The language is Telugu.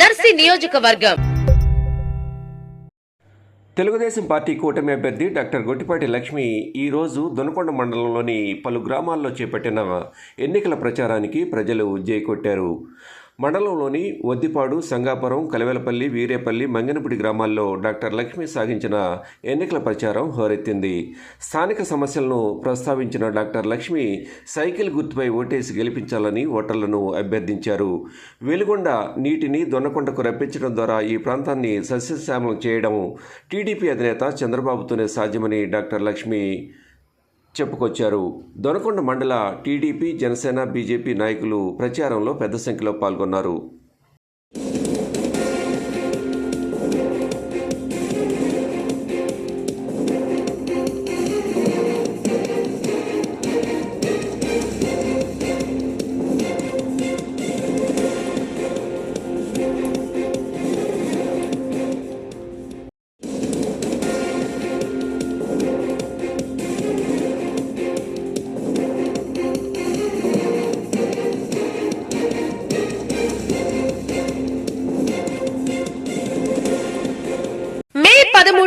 దర్శి నియోజకవర్గం. తెలుగుదేశం పార్టీ కూటమి అభ్యర్థి డాక్టర్ గొట్టిపాటి లక్ష్మి ఈరోజు దొనకొండ మండలంలోని పలు గ్రామాల్లో చేపట్టిన ఎన్నికల ప్రచారానికి ప్రజలు జై కొట్టారు మండలంలోని వద్దిపాడు సంగాపురం కలవెలపల్లి వీరేపల్లి మంగనపూడి గ్రామాల్లో డాక్టర్ లక్ష్మి సాగించిన ఎన్నికల ప్రచారం హోరెత్తింది. స్థానిక సమస్యలను ప్రస్తావించిన డాక్టర్ లక్ష్మి సైకిల్ గుర్తుపై ఓటేసి గెలిపించాలని ఓటర్లను అభ్యర్థించారు. వెలుగొండ నీటిని దొన్నకొండకు రప్పించడం ద్వారా ఈ ప్రాంతాన్ని సస్యశ్యామలం చేయడం టీడీపీ అధినేత చంద్రబాబుతోనే సాధ్యమని డాక్టర్ లక్ష్మి చెప్పుకొచ్చారు. దొనకొండ మండల టీడీపీ జనసేన బీజేపీ నాయకులు ప్రచారంలో పెద్ద సంఖ్యలో పాల్గొన్నారు.